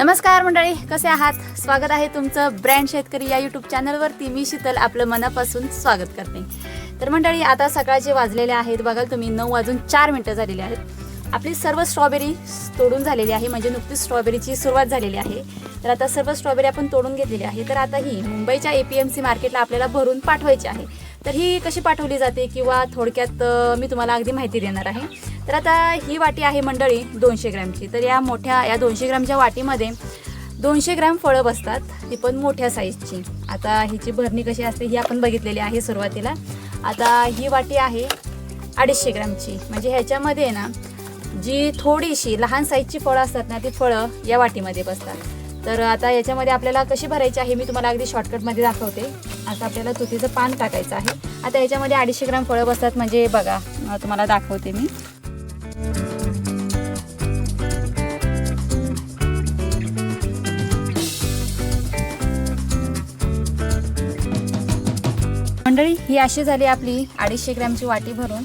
नमस्कार मंडळी कसे आहात? स्वागत आहे तुमचं ब्रँड शेतकरी या यूट्यूब चॅनलवरती. मी शीतल आपलं मनापासून स्वागत करते. तर मंडळी आता सकाळचे वाजलेले आहेत. बघाल तुम्ही नऊ वाजून चार मिनटं झालेली आहेत. आपली सर्व स्ट्रॉबेरी तोडून झालेली आहे. म्हणजे नुकतीच स्ट्रॉबेरीची सुरुवात झालेली आहे. तर आता सर्व स्ट्रॉबेरी आपण तोडून घेतलेली आहे. तर आता ही मुंबईच्या ए पी एम सी मार्केटला आपल्याला भरून पाठवायची आहे. तर ही कशी पाठवली जाते किंवा थोडक्यात मी तुम्हाला अगदी माहिती देणार आहे. तर आता ही वाटी आहे मंडळी दोनशे ग्रॅमची. तर या मोठ्या या दोनशे ग्रॅमच्या वाटीमध्ये दोनशे ग्रॅम फळं बसतात. ती पण मोठ्या साईजची. आता हिची भरणी कशी असते ही आपण बघितलेली आहे सुरुवातीला. आता ही वाटी आहे अडीचशे ग्रॅमची. म्हणजे ह्याच्यामध्ये ना जी थोडीशी लहान साईजची फळं असतात ना ती फळं या वाटीमध्ये बसतात. तर आता याच्यामध्ये आपल्याला कशी भरायची आहे मी तुम्हाला अगदी शॉर्टकटमध्ये दाखवते. आता आपल्याला तुतीचं पान टाकायचं आहे. आता याच्यामध्ये अडीचशे ग्राम फळं बसतात म्हणजे बघा तुम्हाला दाखवते मी. मंडळी ही अशी झाली आपली अडीचशे ग्रॅमची वाटी भरून.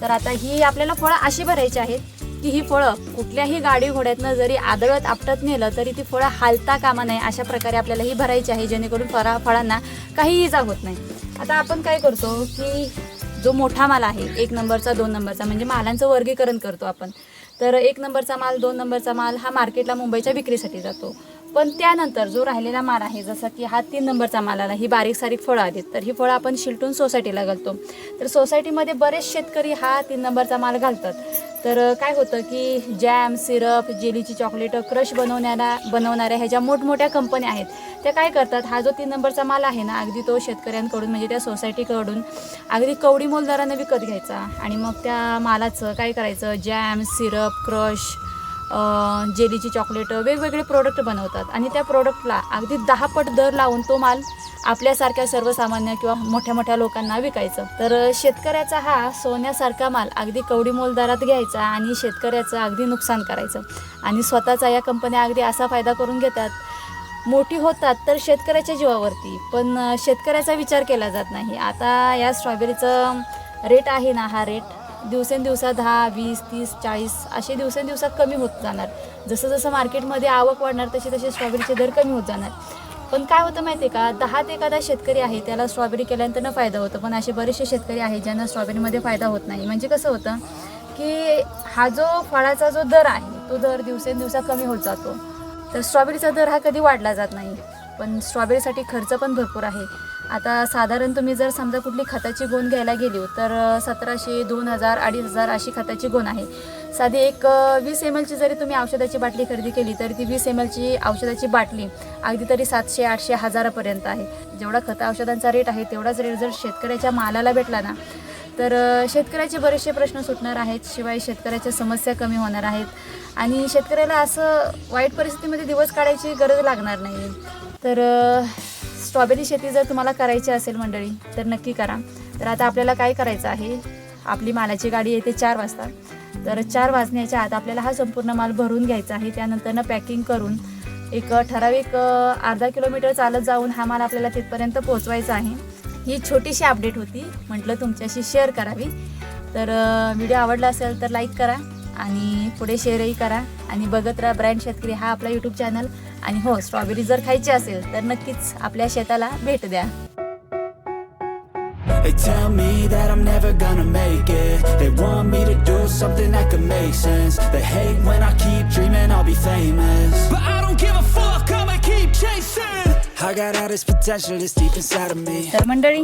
तर आता ही आपल्याला फळं अशी भरायची आहेत की ही फळं कुठल्याही गाडी घोड्यातनं जरी आदळत आपटत नेलं तरी ती फळं हालता कामा नये अशा प्रकारे आपल्याला ही भरायची आहे जेणेकरून फळा फळांना काही इजा होत नाही. आता आपण काय करतो की जो मोठा माल आहे एक नंबरचा दोन नंबरचा म्हणजे मालांचं वर्गीकरण करतो आपण. तर एक नंबरचा माल दोन नंबरचा माल हा मार्केटला मुंबईच्या विक्रीसाठी जातो. पण त्यानंतर जो राहिलेला माल आहे जसं की हा तीन नंबरचा माल आला ही बारीक सारीक फळं आलीत तर ही फळं आपण शिलटून सोसायटीला घालतो. तर सोसायटीमध्ये बरेच शेतकरी हा तीन नंबरचा माल घालतात. तर काय होतं की जॅम सिरप जेलीची चॉकलेटं क्रश बनवण्याला बनवणाऱ्या ह्या ज्या मोठमोठ्या कंपन्या आहेत त्या काय करतात? हा जो तीन नंबरचा माल आहे ना अगदी तो शेतकऱ्यांकडून म्हणजे त्या सोसायटीकडून अगदी कवडी मोल विकत घ्यायचा आणि मग त्या मालाचं काय करायचं? जॅम सिरप क्रश जेलीची चॉकलेटं वेगवेगळे प्रोडक्ट बनवतात. आणि त्या प्रोडक्टला अगदी दहा पट दर लावून तो माल आपल्यासारख्या सर्वसामान्य किंवा मोठ्या मोठ्या लोकांना विकायचं. तर शेतकऱ्याचा हा सोन्यासारखा माल अगदी कवडी मोल दरात घ्यायचा आणि शेतकऱ्याचं अगदी नुकसान करायचं. आणि स्वतःचा या कंपन्या अगदी असा फायदा करून घेतात. मोठी होतात तर शेतकऱ्याच्या जीवावरती पण शेतकऱ्याचा विचार केला जात नाही. आता या स्ट्रॉबेरीचं रेट आहे ना हा रेट दिवसेंदिवसा दहा वीस तीस चाळीस असे दिवसेंदिवसात कमी होत जाणार. जसं जसं मार्केटमध्ये आवक वाढणार तसे तसे स्ट्रॉबेरीचे दर कमी होत जाणार. पण काय होतं माहिती आहे का? दहा ते एखादा शेतकरी आहे त्याला स्ट्रॉबेरी केल्यानंतर न फायदा होतो. पण असे बरेचसे शेतकरी आहेत ज्यांना स्ट्रॉबेरीमध्ये फायदा होत नाही. म्हणजे कसं होतं की हा जो फळाचा जो दर आहे तो दर दिवसेंदिवसा कमी होत जातो. तर स्ट्रॉबेरीचा दर हा कधी वाढला जात नाही. पण स्ट्रॉबेरीसाठी खर्च पण भरपूर आहे. आता साधारण तुम्ही जर समजा कुठली खताची गोण घ्यायला गेली तर सतराशे दोन हजार अडीच हजार अशी खताची गोण आहे. साधी एक वीस एम एलची जरी तुम्ही औषधाची बाटली खरेदी केली तरी ती वीस एम एलची औषधाची बाटली अगदी तरी सातशे आठशे हजारापर्यंत आहे. जेवढा खत औषधांचा रेट आहे तेवढाच रेट जर शेतकऱ्याच्या मालाला भेटला ना तर शेतकऱ्याचे बरेचसे प्रश्न सुटणार आहेत. शिवाय शेतकऱ्याच्या समस्या कमी होणार आहेत. आणि शेतकऱ्याला असं वाईट परिस्थितीमध्ये दिवस काढायची गरज लागणार नाही. तर स्ट्रॉबेरी शेती जर तुम्हाला करायची असेल मंडळी तर नक्की करा. तर आता आपल्याला काय करायचं आहे? आपली मालाची गाडी येते चार वाजता. तर चार वाजण्याच्या आत आपल्याला हा संपूर्ण माल भरून घ्यायचा आहे. त्यानंतरनं पॅकिंग करून एक ठराविक अर्धा किलोमीटर चालत जाऊन हा माल आपल्याला तिथपर्यंत पोहोचवायचा आहे. ही छोटीशी अपडेट होती. म्हटलं तुमच्याशी शेअर करावी. तर व्हिडिओ आवडला असेल तर लाईक करा आणि पुढे शेअरही करा. आणि बघत राहा ब्रँड शेतकरी हा आपला यूट्यूब चॅनल आणि हो स्ट्रॉबेरी जर खायची असेल तर नक्कीच आपल्या शेताला भेट द्या. They tell me that I'm never gonna make it. They want me to do something that could make sense. They hate when I keep dreaming I'll be famous. But I तर मंडळी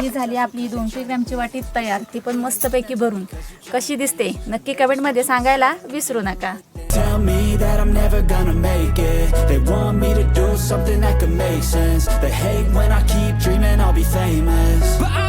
ही झाली आपली दोनशे ग्रॅमची वाटी तयार ती पण मस्तपैकी भरून कशी दिसते नक्की कमेंटमध्ये सांगायला विसरू नका Tell me that I'm never gonna make it They want me to do something that could make sense They hate when I keep dreaming I'll be famous But I don't